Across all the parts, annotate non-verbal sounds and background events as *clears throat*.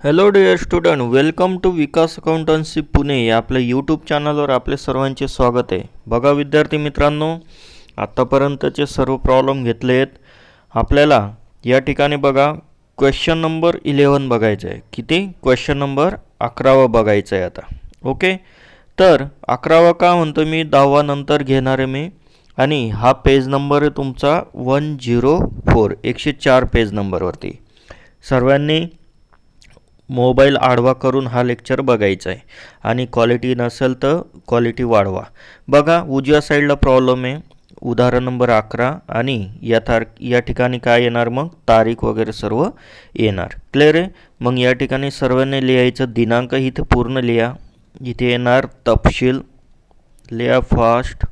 Hello dear student welcome to Vikas accountancy Pune या आपल्या YouTube चॅनलवर आपले सर्वांचे स्वागत आहे. बघा विद्यार्थी मित्रांनो आत्तापर्यंतचे सर्व प्रॉब्लेम घेतले आहेत. आपल्याला या ठिकाणी बघा क्वेश्चन नंबर इलेवन बघायचं आहे. किती? क्वेश्चन नंबर अकरावा बघायचं आहे आता. ओके तर अकरावा का म्हणतो मी? दहावा नंतर घेणार आहे मी. आणि हा पेज नंबर आहे तुमचा वन झिरो फोर एकशे चार पेज नंबरवरती सर्वांनी मोबाईल आडवा करून हा लेक्चर बघायचा आहे आणि क्वालिटी नसेल तर क्वालिटी वाढवा. बघा उजव्या साईडला प्रॉब्लेम आहे. उदाहरण नंबर अकरा आणि या तार या ठिकाणी काय येणार मग? तारीख वगैरे सर्व येणार. क्लिअर आहे? मग या ठिकाणी सर्वांनी लिहायचं दिनांक इथे पूर्ण लिहा. इथे येणार तपशील. लिहा फास्ट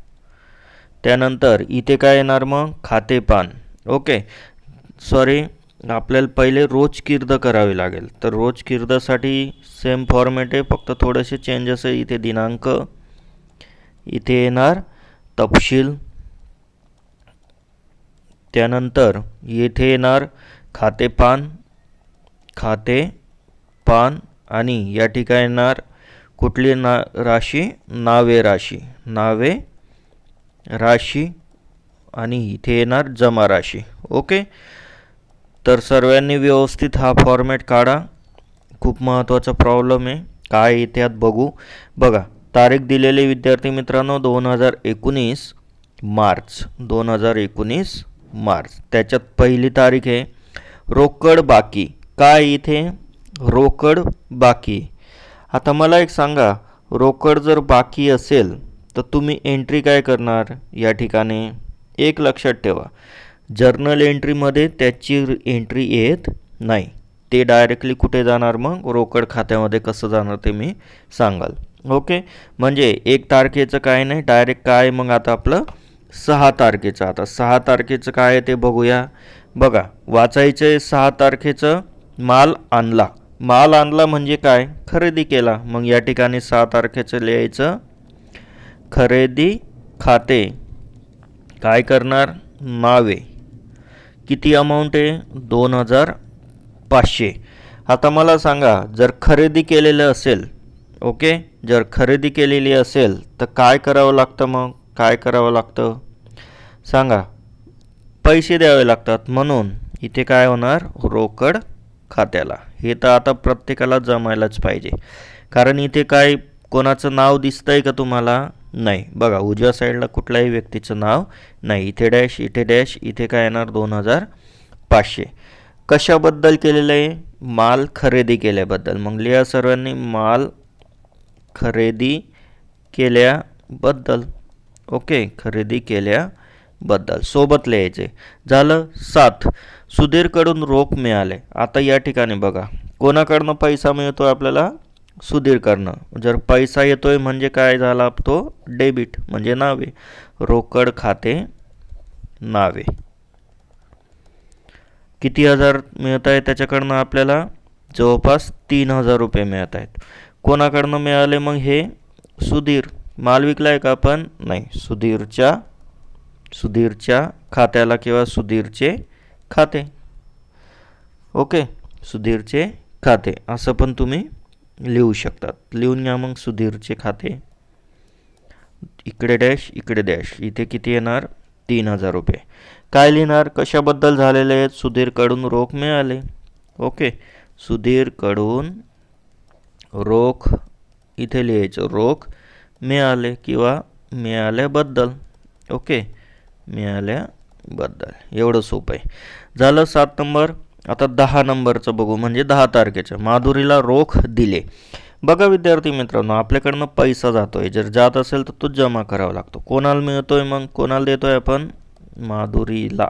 त्यानंतर इथे काय येणार मग? खातेपान. ओके सॉरी आपल्याला पहिले रोज किर्द करावे लागेल. तर रोज किर्दसाठी सेम फॉर्मॅट आहे फक्त थोडेसे चेंजेस आहे. इथे दिनांक इथे येणार तपशील त्यानंतर येथे येणार खाते पान खाते पान आणि या ठिकाणी येणार कुठली ना राशी नावे राशी नावे राशी आणि इथे येणार जमा राशी. ओके? तर सर्वांनी व्यवस्थित हा फॉर्मॅट काढा. खूप महत्त्वाचा प्रॉब्लेम आहे. काय येते बघू. बघा तारीख दिलेले विद्यार्थी मित्रांनो दोन हजार एकोणीस मार्च. दोन हजार एकोणीस मार्च. त्याच्यात पहिली तारीख आहे. रोकड बाकी. काय इथे? रोकड बाकी. आता मला एक सांगा रोकड जर बाकी असेल तर तुम्ही एंट्री काय करणार या ठिकाणी? एक लक्षात ठेवा. जर्नल एंट्रीमध्ये त्याची एंट्री येत नाही. ते डायरेक्टली कुठे जाणार मग? रोकड खात्यामध्ये कसं जाणार ते मी सांगाल. ओके? म्हणजे एक तारखेचं काय नाही डायरेक्ट काय मग आता आपलं? सहा तारखेचं. आता सहा तारखेचं काय आहे ते बघूया. बघा वाचायचं आहे सहा तारखेचं माल आणला. माल आणला म्हणजे काय? खरेदी केला. मग या ठिकाणी सहा तारखेचं लिहायचं. खरेदी खाते. काय करणार? नावे किती अमाऊंट आहे? दोन हजार पाचशे. आता मला सांगा जर खरेदी केलेलं असेल ओके जर खरेदी केलेली असेल तर काय करावं लागतं मग? काय करावं लागतं? सांगा. पैसे द्यावे लागतात. म्हणून इथे काय होणार? रोकड खात्याला. हे तर आता प्रत्येकाला जमायलाच पाहिजे. कारण इथे काय कोणाचं नाव दिसतंय का तुम्हाला? नाही. बघा उजव्या साईडला कुठल्याही व्यक्तीचं नाव नाही. इथे डॅश इथे डॅश इथे काय येणार? दोन हजार पाचशे. कशाबद्दल केलेलं आहे? माल खरेदी केल्याबद्दल. मग लिहा सर्वांनी माल खरेदी केल्याबद्दल. ओके खरेदी केल्याबद्दल. सोबत लिहायचे. झालं सात. सुधीरकडून रोख मिळाले. आता या ठिकाणी बघा. कोणाकडनं पैसा मिळतो आपल्याला? सुधीरकडनं जर पैसा येतोय म्हणजे काय झाला तो? डेबिट म्हणजे नावे. रोकड खाते नावे. किती हजार मिळत आहे त्याच्याकडनं आपल्याला? जवळपास तीन हजार रुपये मिळत आहेत कोणाकडनं मिळाले मग हे? सुधीर. माल विकला आहे का आपण नाही. सुधीरच्या सुधीरच्या खात्याला किंवा सुधीरचे खाते. ओके. सुधीरचे खाते. असं पण तुम्ही लिहू शकतात. लिहून घ्या मग सुधीरचे खाते. इकडे डॅश इकडे डॅश. इथे किती येणार? तीन हजार रुपये. काय लिहिणार? कशाबद्दल झालेले आहेत? सुधीरकडून रोख मिळाले. ओके. सुधीरकडून रोख इथे लिहायचं रोख मिळाले किंवा मिळाल्याबद्दल. ओके. मिळाल्याबद्दल. एवढं सोपं आहे. झालं सात नंबर. आता दहा नंबरचं बघू म्हणजे दहा तारखेचं. माधुरीला रोख दिले. बघा विद्यार्थी मित्रांनो आपल्याकडनं पैसा जातोय. जर जात असेल तर तो जमा करावा लागतो. कोणाला मिळतोय मग? कोणाला देतोय आपण? माधुरीला.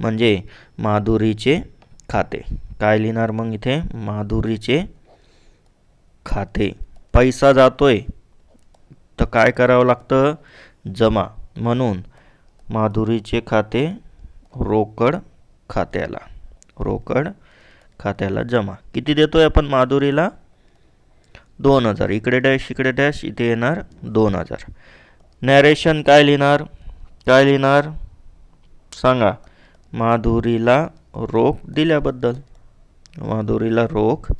म्हणजे माधुरीचे खाते. काय लिहिणार मग इथे? माधुरीचे खाते. पैसा जातोय तर काय करावं लागतं? जमा. म्हणून माधुरीचे खाते रोकड खात्याला. रोकड खात्याला जमा. किती देतोय आपण माधुरीला? दोन हजार. इकडे डॅश इकडे डॅश इथे येणार दोन हजार. नॅरेशन काय लिहिणार? काय लिहिणार? सांगा. माधुरीला रोख दिल्याबद्दल. माधुरीला रोख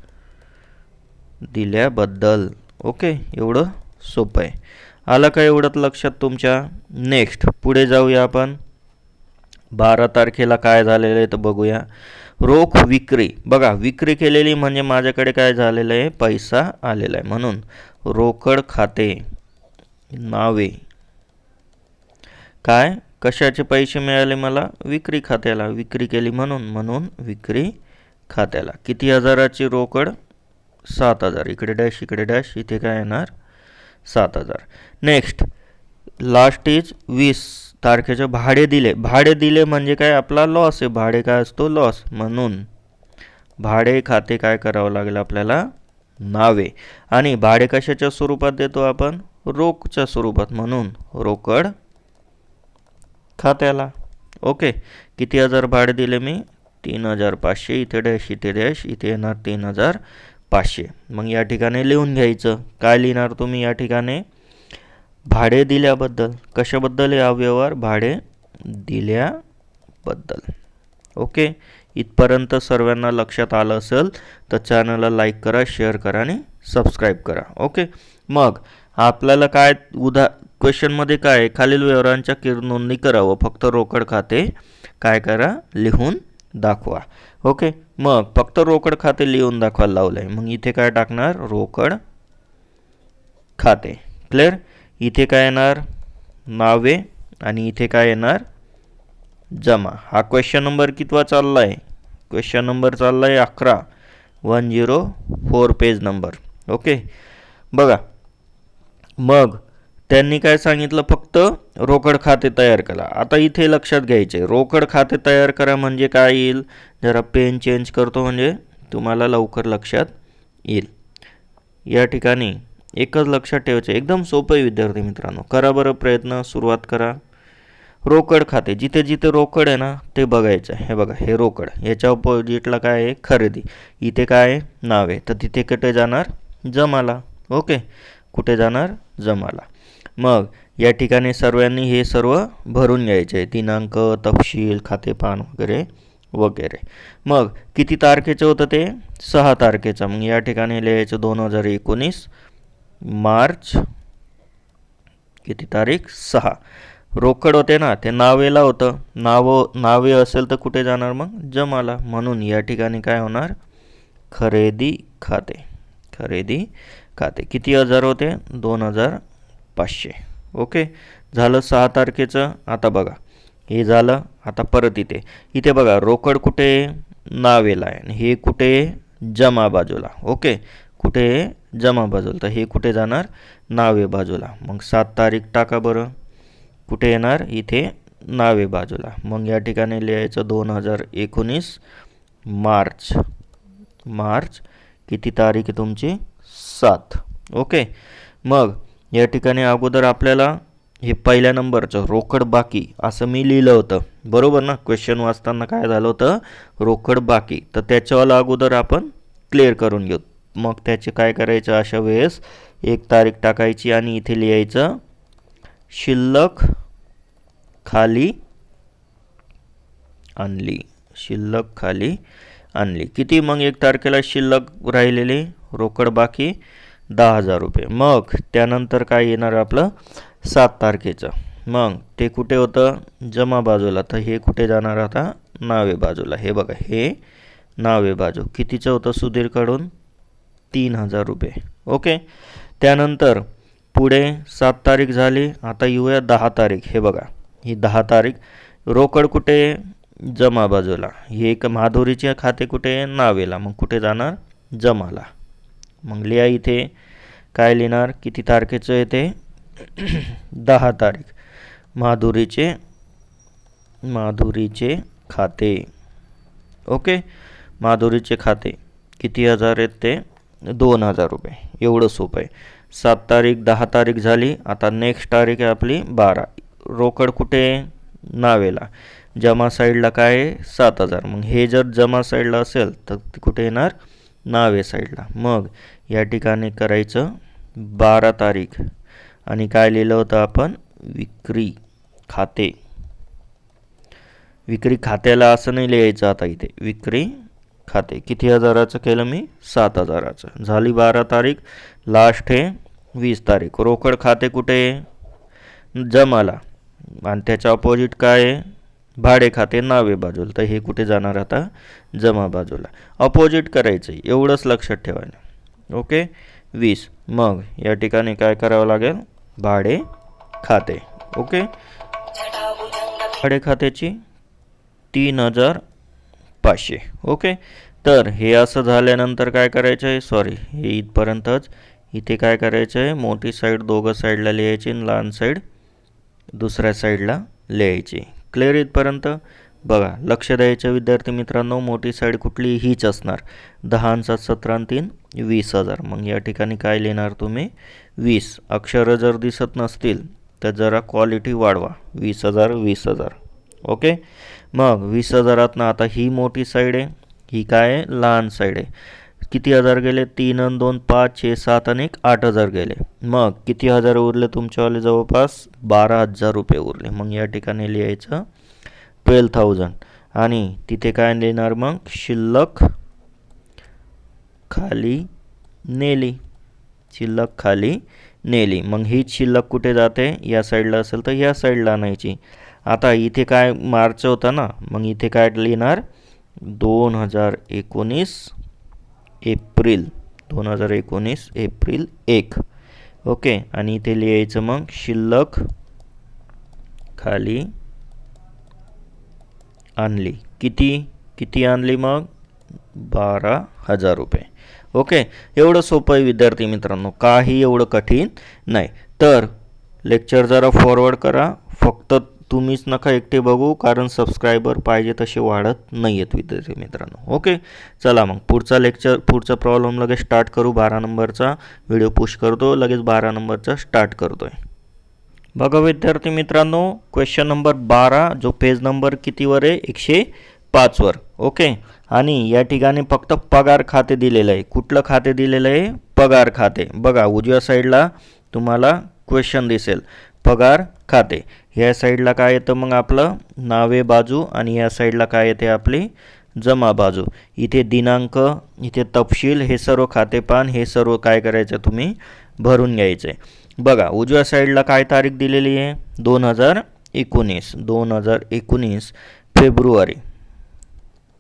दिल्याबद्दल. ओके एवढं सोपं आहे. आलं का एवढंच लक्षात तुमच्या? नेक्स्ट पुढे जाऊया आपण. बारा तारखेला काय झालेलं आहे तर बघूया. रोख विक्री. बघा विक्री केलेली म्हणजे माझ्याकडे काय झालेलं आहे? पैसा आलेला आहे. म्हणून रोकड खाते. नावे. काय? कशाचे पैसे मिळाले मला? विक्री खात्याला. विक्री केली म्हणून. म्हणून विक्री खात्याला. किती हजाराची रोकड? सात हजार. इकडे डॅश इकडे डॅश. इथे काय येणार? सात हजार. नेक्स्ट. लास्ट इज वीस. तारखेचे भाडे दिले. भाडे दिले म्हणजे काय? आपला लॉस आहे. भाडे काय असतो? लॉस म्हणून. भाडे खाते काय करावं लागेल आपल्याला? नावे. आणि भाडे कशाच्या स्वरूपात देतो आपण? रोखच्या स्वरूपात म्हणून. रोकड खात्याला. ओके. किती हजार भाडे दिले मी? तीन हजार पाचशे. इथे डॅश इथे डॅश. इथे येणार तीन हजार पाचशे. मग या ठिकाणी लिहून घ्यायचं. काय लिहिणार तुम्ही या ठिकाणी? भाडे दिल्याबद्दल कशाबद्दल हा व्यवहार भाडे दिल्याबद्दल. ओके? इथपर्यंत सर्वांना लक्षात आलं असेल तर चॅनलला लाईक करा शेअर करा आणि सबस्क्राईब करा. ओके? मग आपल्याला काय उदा क्वेश्चनमध्ये काय आहे? खालील व्यवहारांच्या किर नोंदणी करावं. फक्त रोकड खाते काय करा? लिहून दाखवा. ओके? मग फक्त रोकड खाते लिहून दाखवायला लावलं आहे मग इथे काय टाकणार? रोकड खाते. क्लिअर इथे काय येणार? नावे आणि इथे काय येणार? जमा. हा क्वेश्चन नंबर कितवा चालला आहे क्वेश्चन नंबर चालला आहे अकरा. One zero four page number okay बघा. मग त्यांनी काय सांगितलं? फक्त रोकड खाते तयार करा. आता इथे लक्षात घ्यायचे. रोकड खाते तयार करा म्हणजे काय येईल? जरा पेन चेंज करतो म्हणजे तुम्हाला लवकर लक्षात येईल. या ठिकाणी एकच लक्षात ठेवायचं एकदम सोपं आहे विद्यार्थी मित्रांनो. करा बरं प्रयत्न सुरुवात करा. रोकड खाते. जिथे जिथे रोकड आहे ना ते बघायचं हे बघा हे रोकड. याच्या ऑपोजिटला काय आहे? खरेदी. इथे काय आहे? नाव आहे. तर तिथे कुठे जाणार? जमाला. ओके? कुठे जाणार? जमाला. मग या ठिकाणी सर्वांनी हे सर्व भरून घ्यायचे आहे. दिनांक तपशील खातेपान वगैरे वगैरे. मग किती तारखेचं होतं ते? सहा तारखेचं. मग या ठिकाणी लिहायचं दोन हजार एकोणीस. मार्च किती तारीख? सहा. रोकड होते ना ते नावेला होतं. नाव नावे असेल तर कुठे जाणार मग? जमाला. म्हणून या ठिकाणी काय होणार? खरेदी खाते. खरेदी खाते. किती हजार होते? दोन हजार पाचशे. ओके? झालं सहा तारखेचं. आता बघा. हे झालं. आता परत इथे. इथे बघा. रोकड कुठे? नावेला आहे. आणि हे कुठे? जमा बाजूला. ओके? कुठे? जमा बाजूला. तर हे कुठे जाणार? नावे बाजूला. मग सात तारीख टाका बरं. कुठे येणार? इथे नावे बाजूला. मग या ठिकाणी लिहायचं दोन हजार एकोणीस मार्च. मार्च किती तारीख आहे तुमची? सात. ओके? मग या ठिकाणी अगोदर आपल्याला हे पहिल्या नंबरचं रोकड बाकी असं मी लिहिलं होतं. बरोबर ना? क्वेश्चन वाचताना काय झालं होतं? रोकड बाकी. तर त्याच्यावाला अगोदर आपण क्लिअर करून घेऊ. मग त्याचे काय करायचं अशा वेळेस? एक तारीख टाकायची आणि इथे लिहायचं शिल्लक खाली आणली शिल्लक खाली आणली. किती? मग एक तारखेला शिल्लक राहिलेली रोकड बाकी दहा हजार रुपये. मग त्यानंतर काय येणार आपलं? सात तारखेचं. मग ते कुठे होतं? जमा बाजूला. तर हे कुठे जाणार? आता नावे बाजूला. हे बघा हे नावे बाजू. कितीचं होतं सुधीरकडून तीन हजार रुपये. ओके त्यानंतर पुढे सात तारीख झाली. आता येऊया दहा तारीख. हे बघा. ही दहा तारीख. रोकड कुठे जमा बाजूला. ही एक माधुरीचे खाते कुठे नावेला. मग कुठे जाणार? जमाला. मग लिहा इथे. काय लिहिणार? किती तारखेचं येते *clears throat* दहा तारीख. माधुरीचे माधुरीचे खाते. ओके माधुरीचे खाते. किती हजार आहेत ते? दोन हजार रुपये. एवढं सोपं आहे. सात तारीख दहा तारीख झाली. आता नेक्स्ट तारीख आहे आपली बारा. रोकड कुठे नावेला. जमा साईडला काय आहे? सात हजार. मग हे जर जमा साईडला असेल तर कुठे येणार? नावे साईडला मग या ठिकाणी करायचं बारा तारीख. आणि काय लिहिलं होतं आपण? विक्री खाते. विक्री खात्याला असं नाही लिहायचं आता इथे. विक्री खाते. किती हजाराचं केलं मी? सात हजाराचं. झाली बारा तारीख. लास्ट हे वीस तारीख. रोकड खाते कुठे आहे? जमाला. आणि त्याच्या अपोजिट काय आहे? भाडे खाते नावे बाजूला. तर हे कुठे जाणार आता? जमा बाजूला. अपोजिट करायचं एवढंच लक्षात ठेवायला. ओके? वीस. मग या ठिकाणी काय करावं लागेल? भाडे खाते. ओके? भाडे खात्याची तीन हजार पाचशे ओके? तर हे असं झाल्यानंतर काय करायचं आहे? सॉरी हे इथपर्यंतच. इथे काय करायचं आहे? मोठी साईड दोघं साईडला लिहायची आणि लहान साईड दुसऱ्या साईडला लिहायची. क्लिअर इथपर्यंत? बघा लक्ष द्यायचं विद्यार्थी मित्रांनो मोठी साईड कुठली हीच असणार. दहा सात सतरा तीन वीस हजार. मग या ठिकाणी काय लिहिणार तुम्ही? वीस. अक्षरं जर दिसत नसतील तर जरा क्वालिटी वाढवा. वीस हजार वीस हजार. ओके? मग वीस हजारातनं आता ही मोठी साईड आहे ही काय आहे? लहान साईड आहे. किती हजार गेले? तीन आणि दोन पाच छे सात आणि एक आठ हजार गेले. मग किती हजार उरले तुमच्यावाले जवळपास? बारा हजार रुपये उरले. मग या ठिकाणी लिहायचं ट्वेल्व थाउजंड आणि तिथे काय लिहिणार मग? शिल्लक खाली नेली. शिल्लक खाली नेली. मग हीच शिल्लक कुठे जाते? या साईडला असेल तर या साईडला आणायची. आता इथे काय मार्च होता ना मग इथे काय लिहिणार? दोन हजार एकोणीस एप्रिल दोन हजार एकोणीस एप्रिल एक. ओके आणि इथे लिहायचं मग शिल्लक खाली आणली. किती? किती आणली मग? बारा हजार रुपये. ओके एवढं सोपं आहे विद्यार्थी मित्रांनो. काही एवढं कठीण नाही. तर लेक्चर जरा फॉरवर्ड करा. फक्त तुम्हीच नका एकटे बघू कारण सबस्क्रायबर पाहिजे तसे वाढत नाही आहेत विद्यार्थी मित्रांनो. ओके चला मग पुढचा लेक्चर पुढचा प्रॉब्लेम लगेच स्टार्ट करू. बारा नंबरचा व्हिडिओ पुश करतो. लगेच बारा नंबरचा स्टार्ट करतो आहे बघा विद्यार्थी मित्रांनो क्वेश्चन नंबर बारा जो पेज नंबर कितीवर आहे? एकशे पाचवर ओके आणि या ठिकाणी फक्त पगार खाते दिलेलं आहे. कुठलं खाते दिलेलं आहे? पगार खाते. बघा उजव्या साईडला तुम्हाला क्वेश्चन दिसेल. पगार खाते. ह्या साईडला काय येतं मग आपलं? नावे बाजू आणि या साईडला काय येते आपली? जमा बाजू. इथे दिनांक इथे तपशील हे सर्व खातेपान हे सर्व काय करायचं तुम्ही? भरून घ्यायचं. आहे बघा उजव्या साईडला काय तारीख दिलेली आहे? दोन हजार एकोणीस. दोन हजार एकोणीस फेब्रुवारी.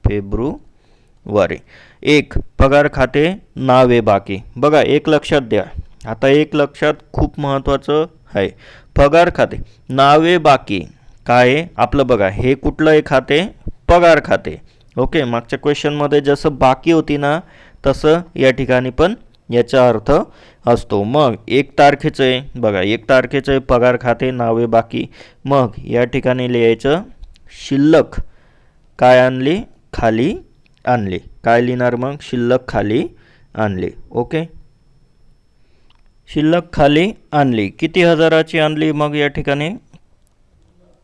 फेब्रुवारी. एक पगार खाते नावे बाकी. बघा एक लक्षात द्या. आता एक लक्षात खूप महत्त्वाचं आहे पगार खाते। नावे बाकी। काय आपलं बघा हे कुठलं आहे खाते? पगार खाते. ओके मागच्या क्वेश्चनमध्ये जसं बाकी होती ना तसं या ठिकाणी पण याचा अर्थ असतो. मग एक तारखेचं आहे. बघा एक तारखेचं आहे पगार खाते नावे बाकी. मग या ठिकाणी लिहायचं शिल्लक काय आणली? खाली आणली. काय लिहिणार मग? शिल्लक खाली आणली. ओके? शिल्लक खाली आणली. किती हजाराची आणली? मग या ठिकाणी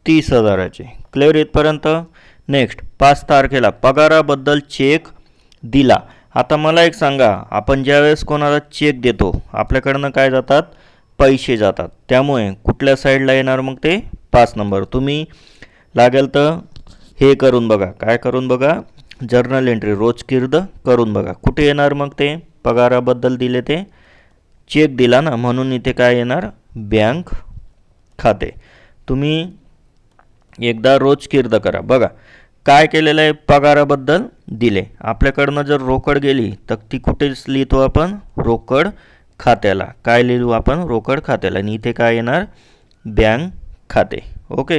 तीस हजाराची. क्लिअर इथपर्यंत? नेक्स्ट पाच तारखेला. पगाराबद्दल चेक दिला. आता मला एक सांगा. आपण ज्यावेळेस कोणाला चेक देतो आपल्याकडनं काय जातात? पैसे जातात. त्यामुळे कुठल्या साईडला येणार मग ते? पाच नंबर तुम्ही लागेल तर हे करून बघा. काय करून बघा? जर्नल एंट्री रोज किर्द करून बघा. कुठे येणार मग ते? पगाराबद्दल दिले ते? चेक दिला ना म्हणून इथे काय येणार? बँक खाते. तुम्ही एकदा रोज किर्द करा. बघा काय केलेलं आहे पगाराबद्दल? दिले. आपल्याकडनं जर रोकड गेली तर ती कुठेच लिहितो आपण? रोकड खात्याला. काय लिहू आपण? रोकड खात्याला. आणि इथे काय येणार? बँक खाते. ओके?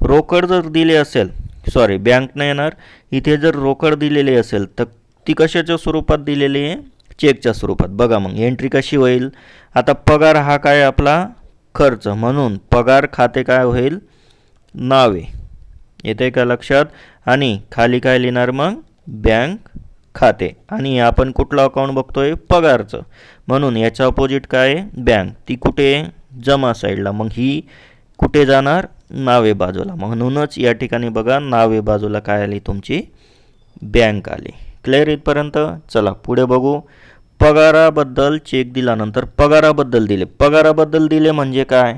रोकड जर दिले असेल सॉरी बँक नाही येणार. इथे जर रोकड दिलेली असेल तर ती कशाच्या स्वरूपात दिलेली आहे? चेकच्या स्वरूपात. बघा मग एंट्री कशी होईल? आता पगार हा काय आपला? खर्च. म्हणून पगार खाते काय होईल? नावे. येते का लक्षात? आणि खाली काय लिहिणार मग? बँक खाते. आणि आपण कुठलं अकाउंट बघतोय? पगारचं. म्हणून याच्या अपोजिट काय आहे? बँक ती कुठे आहे? जमा साईडला मग ही कुठे जाणार? नावे बाजूला. म्हणूनच या ठिकाणी बघा नावे बाजूला काय आली? तुमची बँक आली. क्लिअर इथपर्यंत चला पुढे बघू. पगाराबद्दल चेक दिल्यानंतर पगाराबद्दल दिले. पगाराबद्दल दिले म्हणजे काय?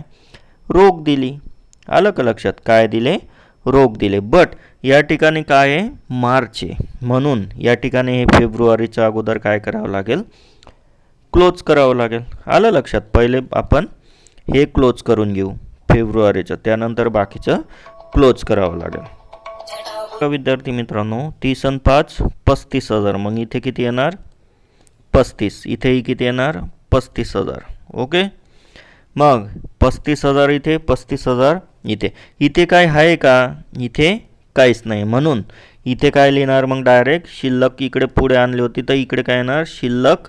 रोख दिली. आलं का लक्षात? काय दिले? रोख दिले. बट या ठिकाणी काय आहे? मार्च आहे. म्हणून या ठिकाणी हे फेब्रुवारीच्या अगोदर काय करावं लागेल? क्लोज करावं लागेल. आलं लक्षात? पहिले आपण हे क्लोज करून घेऊ. फेब्रुवारीचं. त्यानंतर बाकीचं क्लोज करावं लागेल. का विद्यार्थी मित्रांनो? तीस आणि पाच पस्तीस हजार. मग इथे किती येणार? पस्तीस. इथेही किती येणार? पस्तीस हजार. ओके? मग पस्तीस हजार इथे पस्तीस हजार इथे. इथे काय आहे का? इथे काहीच नाही. म्हणून इथे काय लिहिणार मग डायरेक्ट शिल्लक इकडे पुढे आणली होती तर इकडे काय येणार? शिल्लक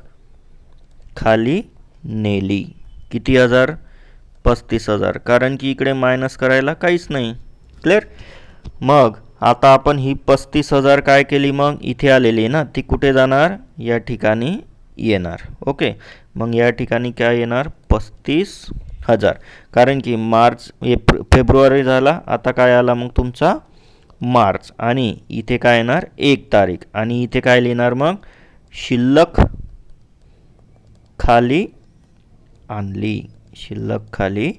खाली नेली. किती हजार? पस्तीस हजार. कारण की इकडे मायनस करायला काहीच नाही. क्लिअर मग आता आपण ही पस्तीस हजार काय केली मग? इथे आलेली ना. ती कुठे जाणार? या ठिकाणी येणार. ओके? मग या ठिकाणी काय येणार? पस्तीस हजार. कारण की मार्च एप्र फेब्रुवारी झाला. आता काय आला मग तुमचा? मार्च. आणि इथे काय येणार? एक तारीख. आणि इथे काय लिहिणार मग? शिल्लक खाली आणली. शिल्लक खाली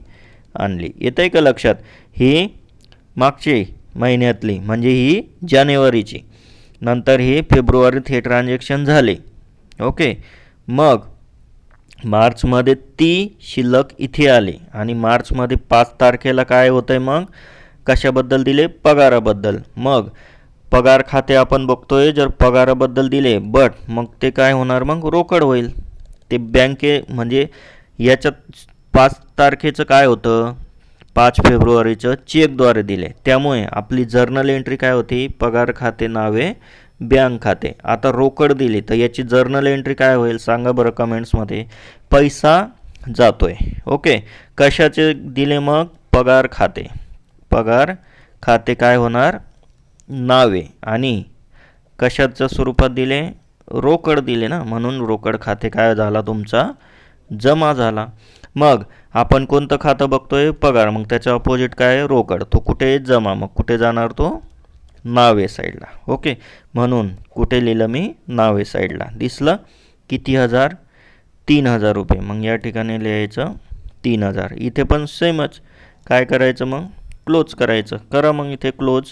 आणली. येतं आहे का लक्षात? ही मागची महिन्यातली म्हणजे ही जानेवारीची. नंतर हे फेब्रुवारीत हे ट्रान्झॅक्शन झाले. ओके मग मार्चमध्ये ती शिल्लक इथे आली आणि मार्चमध्ये पाच तारखेला काय होतं आहे मग? कशाबद्दल दिले? पगाराबद्दल. मग पगार खाते आपण बघतोय जर पगाराबद्दल दिले बट मग ते काय होणार? मग रोकड होईल. ते बँके म्हणजे याच्यात पाच तारखेचं काय होतं? पाच फेब्रुवारीचं चेकद्वारे दिले. त्यामुळे आपली जर्नल एंट्री काय होती? पगार खाते नावे बँक खाते. आता रोकड दिली तर याची जर्नल एंट्री काय होईल? सांगा बरं कमेंट्समध्ये पैसा जातोय. ओके? कशाचे दिले मग? पगार खाते. पगार खाते काय होणार? नावे. आणि कशाच्या स्वरूपात दिले? रोकड दिले ना? म्हणून रोकड खाते काय झाला तुमचा? जमा झाला. मग आपण कोणतं खातं बघतोय? पगार. मग त्याच्या अपोजिट काय? आहे? रोकड. तो कुठे जमा? मग कुठे जाणार तो? नावे साईडला. ओके? म्हणून कुठे लिहिलं मी? नावे साईडला. दिसलं? किती हजार? तीन हजार रुपये. मग या ठिकाणी लिहायचं तीन हजार. इथे पण सेमच. काय करायचं मग? क्लोज करायचं. करा मग इथे क्लोज.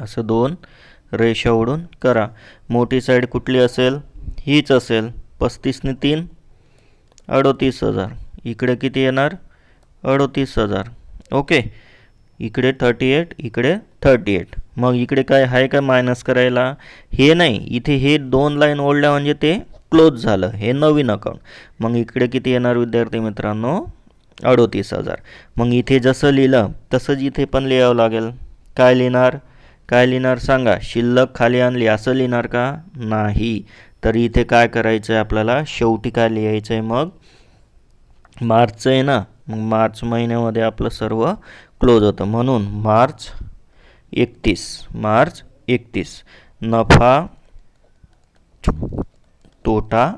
असं दोन रेषा ओढून करा. मोठी साईड कुठली असेल? हीच असेल. पस्तीसने तीन. अडोतीस हजार. इकडे किती येणार? अडोतीस हजार. ओके. इकडे थर्टी एट इकडे थर्टी एट मग इकडे काय आहे का मायनस करायला? हे नाही. इथे हे दोन लाईन ओढल्या म्हणजे ते क्लोज झालं. हे नवीन अकाउंट मग इकडे किती येणार विद्यार्थी मित्रांनो? अडोतीस हजार. मग इथे जसं लिहिलं तसंच इथे पण लिहावं लागेल. काय लिहिणार? काय लिहिणार सांगा. शिल्लक खाली आणली. असं लिहिणार का? नाही. तर इथे काय करायचं आहे आपल्याला? शेवटी काय लिहायचं आहे मग? मार्चचं आहे ना? मग मार्च महिन्यामध्ये आपलं सर्व क्लोज होतं. म्हणून मार्च एकतीस. मार्च एकतीस. नफा तोटा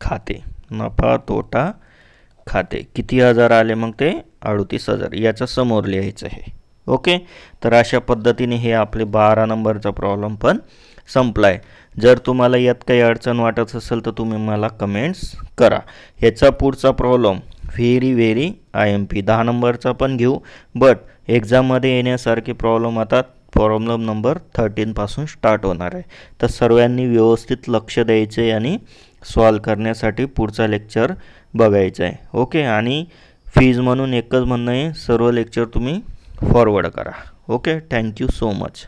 खाते. नफा तोटा खाते. किती हजार आले मग ते? अडतीस हजार. याच्या समोर लिहायचं आहे. ओके? तर अशा पद्धतीने हे आपले बारा नंबरचा प्रॉब्लेम पण संपला आहे जर तुम्हाला यात काही अडचण वाटत असेल तर तुम्ही मला कमेंट्स करा. ह्याचा पुढचा problem very very I M P दहा नंबरचा पण घेऊ बट एक्झाममध्ये येण्यासारखे प्रॉब्लेम आता प्रॉब्लेम नंबर थर्टीनपासून स्टार्ट होणार आहे. तर सर्वांनी व्यवस्थित लक्ष द्यायचे आहे आणि सॉल्व करण्यासाठी पुढचा लेक्चर बघायचा आहे ओके आणि फीज म्हणून एकच म्हणणं आहे सर्व लेक्चर तुम्ही फॉरवर्ड करा. Okay thank you so much